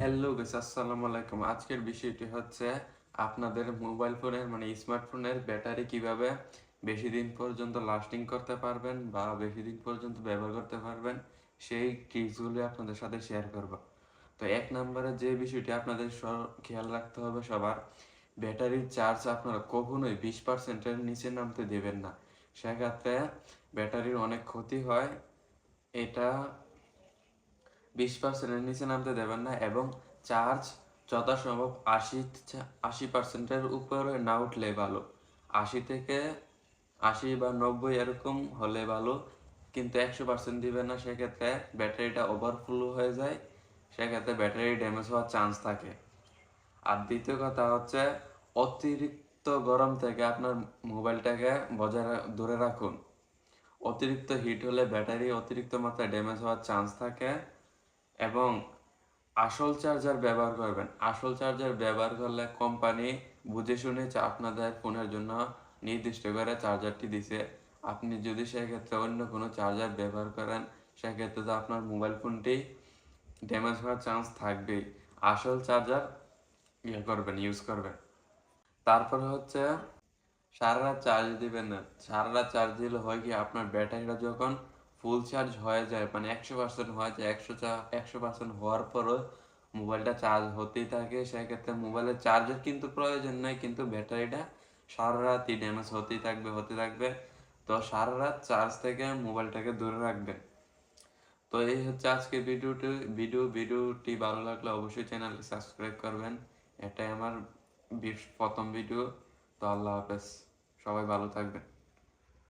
Hello guys, আসসালামু আলাইকুম। আজকের বিষয়টি হচ্ছে আপনাদের মোবাইল ফোনের মানে স্মার্টফোনের ব্যাটারি কীভাবে বেশি দিন পর্যন্ত লাস্টিং করতে পারবেন বা বেশি দিন পর্যন্ত ব্যবহার করতে পারবেন, সেই ট্রিক্সগুলি আপনাদের সাথে শেয়ার করব। তো এক নম্বরে যে বিষয়টি আপনাদের খেয়াল রাখতে হবে সবার, ব্যাটারির চার্জ আপনারা কখনোই বিশ পার্সেন্টের নিচে নামতে দেবেন না। সেক্ষেত্রে ব্যাটারির অনেক ক্ষতি হয়, এটা বিশ পার্সেন্টের নিচে নামতে দেবেন না এবং চার্জ যথাসম্ভব আশি আশি পার্সেন্টের উপরে না উঠলে ভালো। আশি থেকে আশি বা নব্বই এরকম হলে ভালো, কিন্তু একশো পার্সেন্ট দিবেন না, সেক্ষেত্রে ব্যাটারিটা ওভারফ্লো হয়ে যায়, সেক্ষেত্রে ব্যাটারি ড্যামেজ হওয়ার চান্স থাকে। আর দ্বিতীয় কথা হচ্ছে, অতিরিক্ত গরম থেকে আপনার মোবাইলটাকে বজায় দূরে রাখুন। অতিরিক্ত হিট হলে ব্যাটারি অতিরিক্ত মাত্রায় ড্যামেজ হওয়ার চান্স থাকে। এবং আসল চার্জার ব্যবহার করবেন। আসল চার্জার ব্যবহার করলে কোম্পানি বুঝে শুনে আপনাদের ফোনের জন্য নির্দিষ্ট করে চার্জারটি দিছে। আপনি যদি সেক্ষেত্রে অন্য কোনো চার্জার ব্যবহার করেন, সেক্ষেত্রে তো আপনার মোবাইল ফোনটি ড্যামেজ হওয়ার চান্স থাকবেই। আসল চার্জার ইয়ে করবেন ইউজ করবেন। তারপরে হচ্ছে সারা রাত চার্জ দিবেন না। সারা রাত চার্জ দিলে হয় কি, আপনার ব্যাটারিটা যখন ফুল চার্জ হয়ে যায় মানে একশো পার্সেন্ট হয়ে যায়, একশো একশো পার্সেন্ট হওয়ার পরও মোবাইলটা চার্জ হতেই থাকে। সেক্ষেত্রে মোবাইলের চার্জের কিন্তু প্রয়োজন নেই, কিন্তু ব্যাটারিটা সারা রাতই ড্যামেজ হতেই থাকবে, হতে থাকবে। তো সারা রাত চার্জ থেকে মোবাইলটাকে দূরে রাখবেন। তো এই হচ্ছে আজকে ভিডিওটি, ভিডিও, ভিডিওটি ভালো লাগলে অবশ্যই চ্যানেলটি সাবস্ক্রাইব করবেন। এটাই আমার প্রথম ভিডিও। তো আল্লাহ হাফেজ। সবাই ভালো থাকবেন।